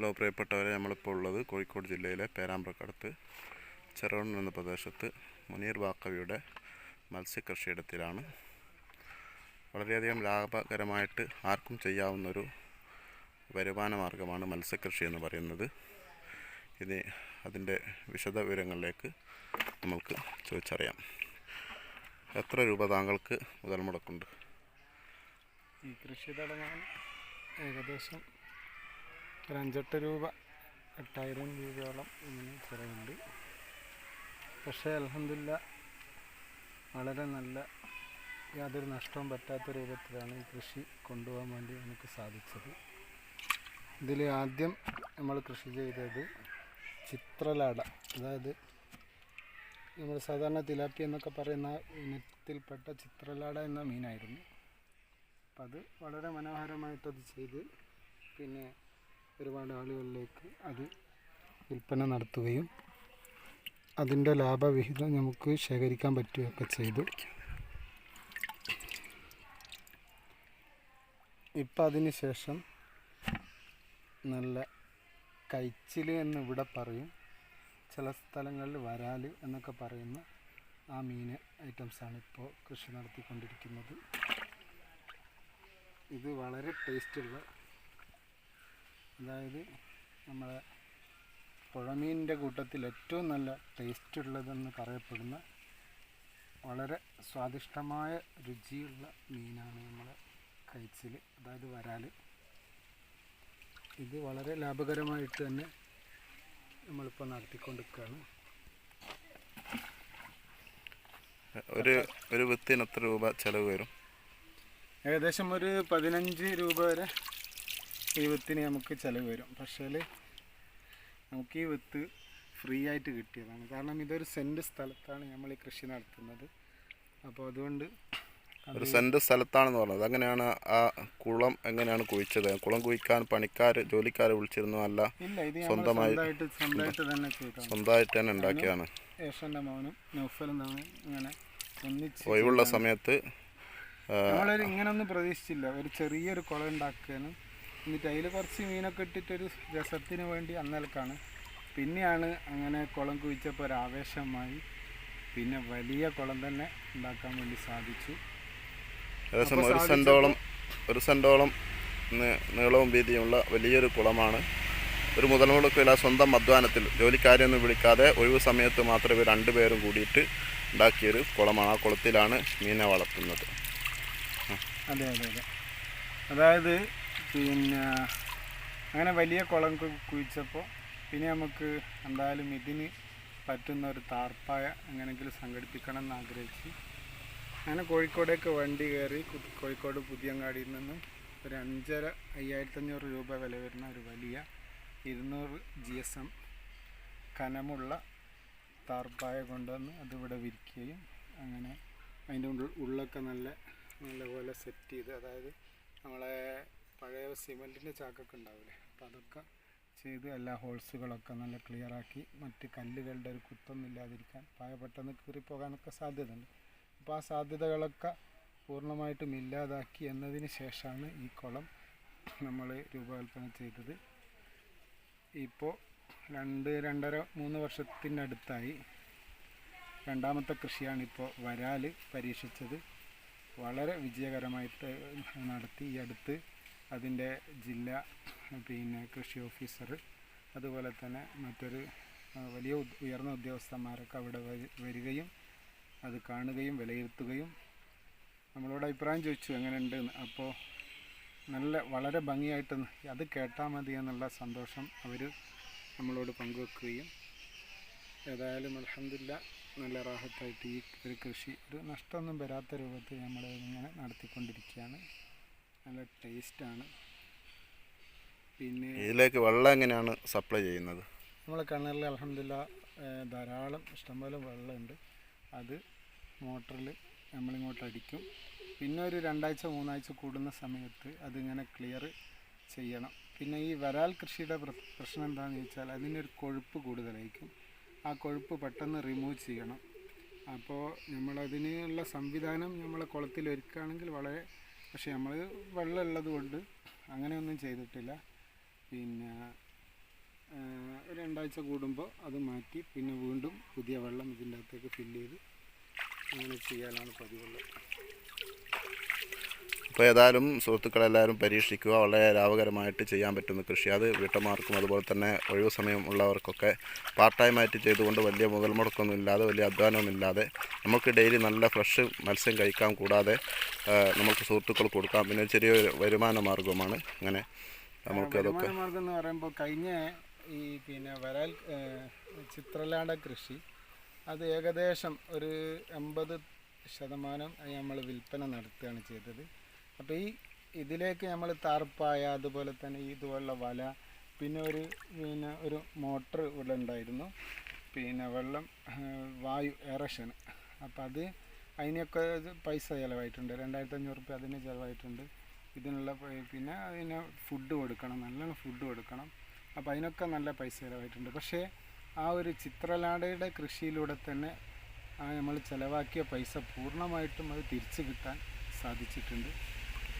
Hello പ്രിയപ്പെട്ടവരെ നമ്മളിപ്പോൾ ഉള്ളത് കോഴിക്കോട് ജില്ലയിലെ പേരാമ്പ്രക്കടുത്ത് ചെറുവൺ എന്ന പ്രദേശത്ത് മുനീർ വാക്കവിയുടെ മത്സ്യകൃഷിയിടത്തിലാണ്. വളരെയധികം ലാഭകരമായിട്ട് ആർക്കും ചെയ്യാവുന്നൊരു വരുമാന മാർഗമാണ് മത്സ്യകൃഷി എന്ന് പറയുന്നത്. ഇനി അതിന്റെ വിശദ വിവരങ്ങളിലേക്ക് നമ്മൾക്ക് ചോദിച്ചറിയാം. എത്ര രൂപ താങ്കൾക്ക് മുതൽ മുടക്കുണ്ട്? ഈ കൃഷി തുടങ്ങാൻ ഏകദേശം ഒരു അഞ്ചെട്ട് രൂപ എട്ടായിരം രൂപയോളം ഇങ്ങനെ ചിലവുണ്ട്. പക്ഷേ അലഹമില്ല വളരെ നല്ല യാതൊരു നഷ്ടവും പറ്റാത്ത രൂപത്തിലാണ് ഈ കൃഷി കൊണ്ടുപോകാൻ വേണ്ടി നമുക്ക് സാധിച്ചത്. ഇതിൽ ആദ്യം നമ്മൾ കൃഷി ചെയ്തത് ചിത്രലാട. അതായത് നമ്മൾ സാധാരണ തിലാപ്പി എന്നൊക്കെ പറയുന്ന ഇനത്തിൽപ്പെട്ട ചിത്രലാട എന്ന മീനായിരുന്നു. അപ്പം അത് വളരെ മനോഹരമായിട്ടത് ചെയ്ത് പിന്നെ ഒരുപാട് ആളുകളിലേക്ക് അത് വിൽപ്പന നടത്തുകയും അതിന്റെ ലാഭവിഹിതം നമുക്ക് ശേഖരിക്കാൻ പറ്റുകയൊക്കെ ചെയ്തു. ഇപ്പം അതിന് ശേഷം നല്ല കൈച്ചിൽ എന്ന് ഇവിടെ പറയും. ചില സ്ഥലങ്ങളിൽ വരാൽ എന്നൊക്കെ പറയുന്ന ആ മീൻ ഐറ്റംസാണ് ഇപ്പോൾ കൃഷി നടത്തിക്കൊണ്ടിരിക്കുന്നത്. ഇത് വളരെ ടേസ്റ്റുള്ള അതായത് നമ്മളെ പുഴമീനിന്റെ കൂട്ടത്തിൽ ഏറ്റവും നല്ല ടേസ്റ്റ് ഉള്ളതെന്ന് പറയപ്പെടുന്ന വളരെ സ്വാദിഷ്ടമായ രുചിയുള്ള മീനാണ് നമ്മളെ കഴിച്ചിൽ അതായത് വരാൽ. ഇത് വളരെ ലാഭകരമായിട്ട് തന്നെ നമ്മളിപ്പോൾ നടത്തിക്കൊണ്ടിരിക്കുകയാണ്. ഒരു ഒരു വിത്തിന് എത്ര രൂപ ചിലവ് വരും? ഏകദേശം ഒരു പതിനഞ്ച് രൂപ വരെ ഈ വിത്തിന് നമുക്ക് ചിലവ് വരും. പക്ഷേ നമുക്ക് ഈ വിത്ത് ഫ്രീ ആയിട്ട് കിട്ടിയതാണ്. കാരണം ഇതൊരു സെന്റ് സ്ഥലത്താണ് നമ്മൾ ഈ കൃഷി നടത്തുന്നത്. അപ്പോൾ അതുകൊണ്ട് ഒരു സെന്റ് സ്ഥലത്താണെന്ന് പറഞ്ഞത്. അങ്ങനെയാണ് ആ കുളം എങ്ങനെയാണ് കുഴിച്ചത്? കുളം കുഴിക്കാൻ പണിക്കാർ ജോലിക്കാരെ വിളിച്ചിരുന്നു അല്ല സ്വന്തമായി- സ്വന്തമായിട്ട് സ്വന്തമായിട്ട് തന്നെ ഉണ്ടാക്കിയാണ് ഒഴിവുള്ള സമയത്ത് ഇങ്ങനൊന്നും പ്രതീക്ഷിച്ചില്ല. ഒരു ചെറിയൊരു കുളം ഉണ്ടാക്കാനും എന്നിട്ട് അതിൽ കുറച്ച് മീനൊക്കെ ഇട്ടിട്ടൊരു രസത്തിന് വേണ്ടി അന്നൽക്കാണ്. പിന്നെയാണ് അങ്ങനെ കുളം കുഴിച്ചപ്പോൾ ഒരു ആവേശമായി. പിന്നെ വലിയ കുളം തന്നെ ഉണ്ടാക്കാൻ വേണ്ടി സാധിച്ചു. ഏകദേശം ഒരു സെന്റോളം ഒരു സെന്റോളം നീളവും വീതിയുമുള്ള വലിയൊരു കുളമാണ്. ഒരു മുതൽ മുടക്കില്ല സ്വന്തം അധ്വാനത്തിൽ ജോലിക്കാരെയൊന്നും വിളിക്കാതെ ഒഴിവ് സമയത്ത് മാത്രമേ ഇവർ രണ്ടുപേരും കൂടിയിട്ട് ഉണ്ടാക്കിയൊരു കുളമാണ്. ആ കുളത്തിലാണ് മീനെ വളർത്തുന്നത്. അതെ അതെ അതെ. അതായത് പിന്നെ അങ്ങനെ വലിയ കുളം കുഴിച്ചപ്പോൾ പിന്നെ നമുക്ക് എന്തായാലും ഇതിന് പറ്റുന്ന ഒരു താർപ്പായ എങ്ങനെങ്കിലും സംഘടിപ്പിക്കണം എന്ന് ആഗ്രഹിച്ച് അങ്ങനെ കോഴിക്കോടേക്ക് വണ്ടി കയറി കോഴിക്കോട് പുതിയങ്ങാടിയിൽ നിന്നും ഒരു അഞ്ചര അയ്യായിരത്തഞ്ഞൂറ് രൂപ വില വരുന്ന ഒരു വലിയ ഇരുന്നൂറ് ജി എസ് എം കനമുള്ള താർപ്പായ കൊണ്ടുവന്ന് അതിവിടെ വിരിക്കുകയും അങ്ങനെ അതിന്റെ ഉള്ളൊക്കെ നല്ല നല്ലപോലെ സെറ്റ് ചെയ്ത് അതായത് നമ്മളെ പഴയ സിമെന്റിന്റെ ചാക്കൊക്കെ ഉണ്ടാവില്ലേ അപ്പോൾ അതൊക്കെ ചെയ്ത് എല്ലാ ഹോൾസുകളൊക്കെ നല്ല ക്ലിയർ ആക്കി മറ്റ് കല്ലുകളുടെ ഒരു കുത്തൊന്നും ഇല്ലാതിരിക്കാൻ പായ പെട്ടെന്ന് കീറിപ്പോകാനൊക്കെ സാധ്യതയുണ്ട്. അപ്പോൾ ആ സാധ്യതകളൊക്കെ പൂർണമായിട്ടും ഇല്ലാതാക്കി എന്നതിന് ശേഷമാണ് ഈ കുളം നമ്മൾ രൂപകൽപ്പന ചെയ്തത്. ഇപ്പോൾ രണ്ട് രണ്ടര മൂന്ന് വർഷത്തിനടുത്തായി രണ്ടാമത്തെ കൃഷിയാണ് ഇപ്പോൾ വരാൽ പരീക്ഷിച്ചത്. വളരെ വിജയകരമായിട്ട് നടത്തി ഈ അടുത്ത് അതിന്റെ ജില്ല പിന്നെ കൃഷി ഓഫീസർ അതുപോലെ തന്നെ മറ്റൊരു വലിയ ഉയർന്ന ഉദ്യോഗസ്ഥന്മാരൊക്കെ അവിടെ വരികയും അത് കാണുകയും വിലയിരുത്തുകയും നമ്മളോട് അഭിപ്രായം ചോദിച്ചു എങ്ങനെയുണ്ട് അപ്പോൾ നല്ല വളരെ ഭംഗിയായിട്ട് അത് കേട്ടാൽ മതി എന്നുള്ള സന്തോഷം അവർ നമ്മളോട് പങ്കുവെക്കുകയും ഏതായാലും അലഹമില്ല നല്ല റാഹത്തായിട്ട് ഈ ഒരു കൃഷി ഒരു നഷ്ടമൊന്നും വരാത്ത രൂപത്തിൽ നമ്മൾ ഇങ്ങനെ നടത്തിക്കൊണ്ടിരിക്കുകയാണ്. നല്ല ടേസ്റ്റാണ് പിന്നെ ഇതിലേക്ക് വെള്ളം എങ്ങനെയാണ് സപ്ലൈ ചെയ്യുന്നത്? നമ്മൾ കിണറിൽ അലഹമില്ല ധാരാളം ഇഷ്ടംപോലെ വെള്ളമുണ്ട്. അത് മോട്ടറിൽ നമ്മളിങ്ങോട്ട് അടിക്കും. പിന്നെ ഒരു രണ്ടാഴ്ച മൂന്നാഴ്ച കൂടുന്ന സമയത്ത് അതിങ്ങനെ ക്ലിയർ ചെയ്യണം. പിന്നെ ഈ വരാൽ കൃഷിയുടെ പ്രശ്നം എന്താണെന്ന് ചോദിച്ചാൽ അതിനൊരു കൊഴുപ്പ് കൂടുതലായിരിക്കും. ആ കൊഴുപ്പ് പെട്ടെന്ന് റിമൂവ് ചെയ്യണം. അപ്പോൾ നമ്മളതിനുള്ള സംവിധാനം നമ്മളെ കുളത്തിൽ ഒരുക്കുകയാണെങ്കിൽ വളരെ പക്ഷേ നമ്മൾ വെള്ളമുള്ളത് കൊണ്ട് അങ്ങനെയൊന്നും ചെയ്തിട്ടില്ല. പിന്നെ രണ്ടാഴ്ച കൂടുമ്പോൾ അത് മാറ്റി പിന്നെ വീണ്ടും പുതിയ വെള്ളം ഇതിന്റെ അകത്തേക്ക് ഫില്ല് ചെയ്ത് അങ്ങനെ ചെയ്യാനാണ് പതിവുള്ളത്. അപ്പോൾ ഏതായാലും സുഹൃത്തുക്കളെല്ലാവരും പരീക്ഷിക്കുക. വളരെ ലാഭകരമായിട്ട് ചെയ്യാൻ പറ്റുന്ന കൃഷി. അത് വീട്ടമ്മമാർക്കും അതുപോലെ തന്നെ ഒഴിവ് സമയം ഉള്ളവർക്കൊക്കെ പാർട്ട് ടൈമായിട്ട് ചെയ്തുകൊണ്ട് വലിയ മുതൽ മുടക്കൊന്നും ഇല്ലാതെ വലിയ അധ്വാനമൊന്നും ഇല്ലാതെ നമുക്ക് ഡെയിലി നല്ല ഫ്രഷ് മത്സ്യം കഴിക്കാൻ കൂടാതെ നമുക്ക് സുഹൃത്തുക്കൾ കൊടുക്കാം. പിന്നെ ചെറിയൊരു വരുമാന മാർഗമാണ് അങ്ങനെ നമുക്ക് അതൊക്കെ വരുമാന മാർഗം എന്ന് പറയുമ്പോൾ കഴിഞ്ഞ ഈ പിന്നെ വരാൽ ഏഹ്, ചിത്രലാട കൃഷി അത് ഏകദേശം ഒരു എൺപത് ശതമാനം നമ്മൾ വിൽപ്പന നടത്തുകയാണ് ചെയ്തത്. അപ്പോൾ ഈ ഇതിലേക്ക് നമ്മൾ താർപ്പായ അതുപോലെ തന്നെ ഇതുപോലുള്ള വല പിന്നെ ഒരു പിന്നെ ഒരു മോട്ടർ ഇവിടെ ഉണ്ടായിരുന്നു. പിന്നെ വെള്ളം വായു എറഷൻ. അപ്പോൾ അത് അതിനൊക്കെ പൈസ ചിലവായിട്ടുണ്ട്. രണ്ടായിരത്തി അഞ്ഞൂറ് റുപ്യ അതിന് ചിലവായിട്ടുണ്ട്. ഇതിനുള്ള പിന്നെ അതിന് ഫുഡ് കൊടുക്കണം നല്ലോണം ഫുഡ് കൊടുക്കണം. അപ്പോൾ അതിനൊക്കെ നല്ല പൈസ ചിലവായിട്ടുണ്ട്. പക്ഷേ ആ ഒരു ചിത്രലാടയുടെ കൃഷിയിലൂടെ തന്നെ ആ നമ്മൾ ചിലവാക്കിയ പൈസ പൂർണമായിട്ടും അത് തിരിച്ചു കിട്ടാൻ സാധിച്ചിട്ടുണ്ട്.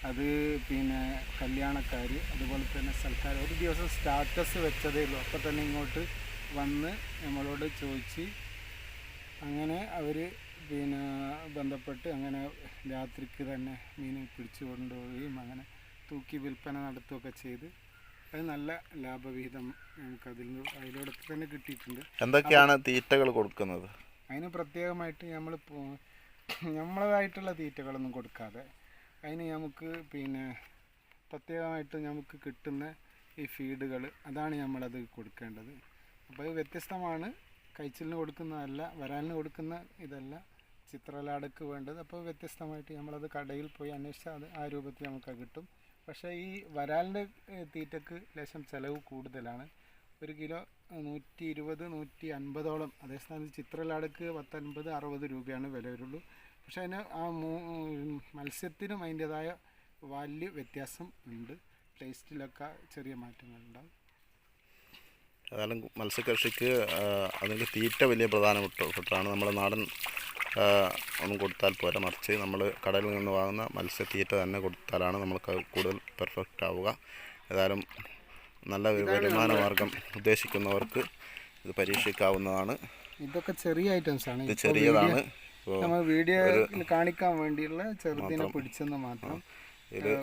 അത് പിന്നെ കല്യാണക്കാർ അതുപോലെ തന്നെ സൽക്കാർ ഒരു ദിവസം സ്റ്റാറ്റസ് വെച്ചതേ ഉള്ളൂ. അപ്പോൾ തന്നെ ഇങ്ങോട്ട് വന്ന് നമ്മളോട് ചോദിച്ച് അങ്ങനെ അവർ പിന്നെ ബന്ധപ്പെട്ട് അങ്ങനെ രാത്രിക്ക് തന്നെ മീൻ പിടിച്ചു കൊണ്ടുപോവുകയും അങ്ങനെ തൂക്കി വിൽപ്പന നടത്തുകയൊക്കെ ചെയ്ത് അത് നല്ല ലാഭവിഹിതം നമുക്ക് അതിൽ നിന്ന് അതിലൂടെ തന്നെ കിട്ടിയിട്ടുണ്ട്. എന്തൊക്കെയാണ് തീറ്റകൾ കൊടുക്കുന്നത്? അതിന് പ്രത്യേകമായിട്ട് നമ്മൾ നമ്മളതായിട്ടുള്ള തീറ്റകളൊന്നും കൊടുക്കാതെ അതിന് നമുക്ക് പിന്നെ പ്രത്യേകമായിട്ട് നമുക്ക് കിട്ടുന്ന ഈ ഫീഡുകൾ അതാണ് നമ്മളത് കൊടുക്കേണ്ടത്. അപ്പോൾ അത് വ്യത്യസ്തമാണ്. കഴിച്ചിലിന് കൊടുക്കുന്നതല്ല വരാലിന് കൊടുക്കുന്ന ഇതല്ല ചിത്രലാടക്ക് വേണ്ടത്. അപ്പോൾ വ്യത്യസ്തമായിട്ട് നമ്മളത് കടയിൽ പോയി അന്വേഷിച്ചാൽ അത് ആ രൂപത്തിൽ നമുക്ക് കിട്ടും. പക്ഷേ ഈ വരാലിന്റെ തീറ്റക്ക് ലേശം ചിലവ് കൂടുതലാണ്. ഒരു കിലോ നൂറ്റി ഇരുപത് നൂറ്റി അൻപതോളം അതേസമയം ചിത്രലാടക്ക് പത്തൊൻപത് അറുപത് രൂപയാണ് വില വരുള്ളൂ. പക്ഷേ അതിന് ആ മൂ മത്സ്യത്തിനും അതിന്റെതായ വലിയ വ്യത്യാസം ഉണ്ട്. ടേസ്റ്റിലൊക്കെ ചെറിയ മാറ്റങ്ങളുണ്ടാവും. ഏതായാലും മത്സ്യകൃഷിക്ക് അതിന്റെ തീറ്റ വലിയ പ്രധാനപ്പെട്ടതാണ് നമ്മുടെ നാടൻ ഒന്നും കൊടുത്താൽ പോരാ. മറിച്ച് നമ്മൾ കടലിൽ നിന്ന് വാങ്ങുന്ന മത്സ്യത്തീറ്റ തന്നെ കൊടുത്താലാണ് നമ്മൾക്ക് കൂടുതൽ പെർഫെക്റ്റ് ആവുക. ഏതായാലും നല്ല ഒരു വരുമാന മാർഗം ഉദ്ദേശിക്കുന്നവർക്ക് ഇത് പരീക്ഷിക്കാവുന്നതാണ്. ഇതൊക്കെ ചെറിയ ഐറ്റംസ് ആണ്. ഇത് ചെറിയതാണ്. വീഡിയോ- നമ്മൾ വീഡിയോയിൽ കാണിക്കാൻ വേണ്ടിയുള്ള ചെറുതിനെ പിടിച്ചെന്ന് മാത്രം. ഇത്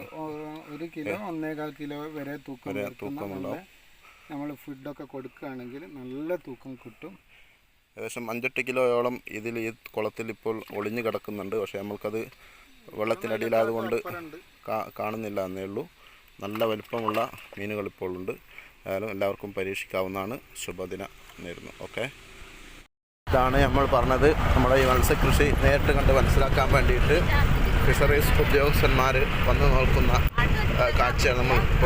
ഒരു കിലോ ഒന്നേകാൽ കിലോ വരെ തൂക്കം തൂക്കമുണ്ടാവും. നമ്മൾ ഫുഡൊക്കെ കൊടുക്കുകയാണെങ്കിൽ നല്ല തൂക്കം കിട്ടും. ഏകദേശം അഞ്ചെട്ട് കിലോയോളം ഇതിൽ ഈ കുളത്തിൽ ഇപ്പോൾ ഒളിഞ്ഞു കിടക്കുന്നുണ്ട്. പക്ഷേ നമ്മൾക്കത് വെള്ളത്തിനടിയിലായതുകൊണ്ട് കാണുന്നില്ല എന്നേ ഉള്ളൂ. നല്ല വലിപ്പമുള്ള മീനുകൾ ഇപ്പോൾ ഉണ്ട്. ഏതായാലും എല്ലാവർക്കും പരീക്ഷിക്കാവുന്നതാണ് ശുഭദിനം നേരുന്നു. ഓക്കെ? ഇതാണ് നമ്മൾ പറഞ്ഞത്. നമ്മുടെ ഈ മത്സ്യകൃഷി നേരിട്ട് കണ്ട് മനസ്സിലാക്കാൻ വേണ്ടിയിട്ട് ഫിഷറീസ് ഉദ്യോഗസ്ഥന്മാർ വന്ന് നോക്കുന്ന കാഴ്ചയാണ് നമ്മൾ